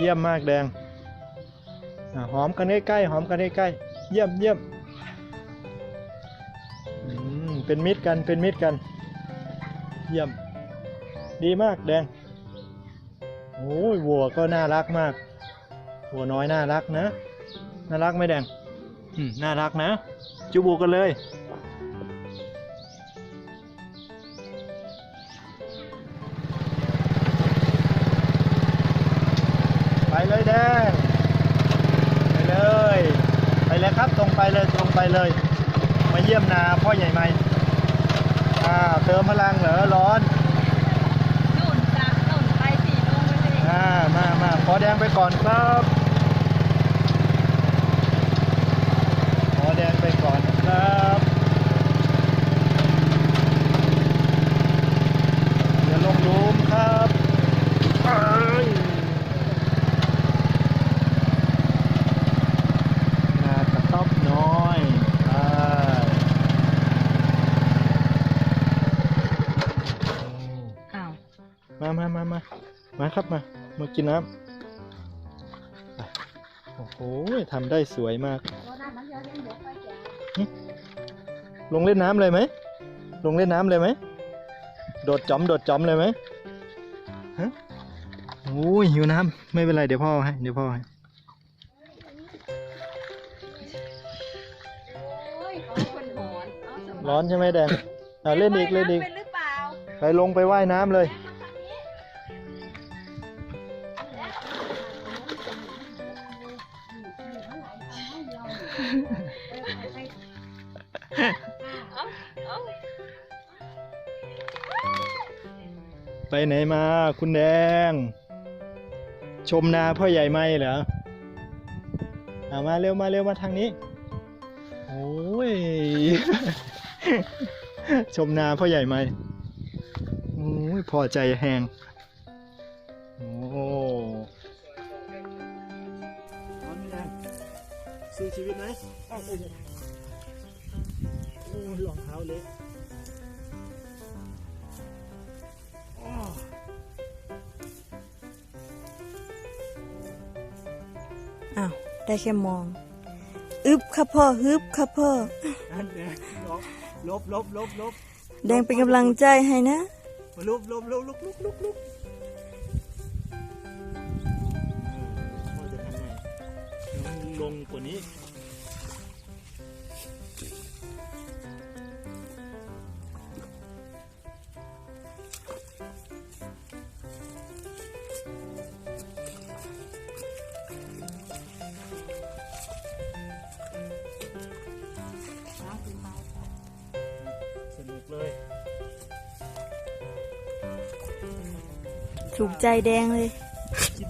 เยี่ยมมากแดงอหอมกันใกล้ๆหอมกันใกล้ๆเยี่ยมเยี่ยมอืมเป็นมิตรกันเป็นมิตรกัน เยี่ยม ดีมากแดงโอ้ยวัวก็น่ารักมากวัวน้อยน่ารักนะ น่ารักไหมแดงอืมน่ารักนะ จูบูกันเลย เลยแดงไปเลย ไปเลยครับตรงไปเลยตรงไปเลย มาเยี่ยมนาพ่อใหญ่ไหมอ่าเติมพลังเหรอร้อนนู่นจากนู่นไปสี่โลไปเลยอ่ามามาขอแดงไปก่อนครับขอแดงไปก่อนนะครับอย่าลงหลุมครับอ้ายนากระต๊อบน้อยไป อ้าว มามามามามาครับมา มากินน้ำโอ้โหทำได้สวยมาก ลงเล่นน้ำเลยไหม ลงเล่นน้ำเลยไหม โดดจอมโดดจอมเลยไหมฮะโอ้ยหิวน้ำไม่เป็นไรเดี๋ยวพ่อให้เดี๋ยวพ่อให้ร้อนใช่ไหมแดงอะเล่นอีกเล่นอีกไปลงไปว่ายน้ำเลย ไปไหนมา คุณแดง ชมนาพ่อใหญ่ไหมเหรออามาเร็วมาเร็วมาทางนี้ โอ้ย ชมนาพ่อใหญ่ไหมโอ้ยพอใจแหง สู้ชีวิตไหมอ้าวโอ้ยโอ้ยรองเท้าเล็กอ้ออ้าว ได้แค่มอง อึบค่ะพ่อฮึบค่ะพ่ออันแดงลบลบลบลบลบแดงเป็นกำลังใจให้นะมาลบลบลบลบลบลบ ลงกว่านี้ สนุกเลย ถูกใจแดงเลยอ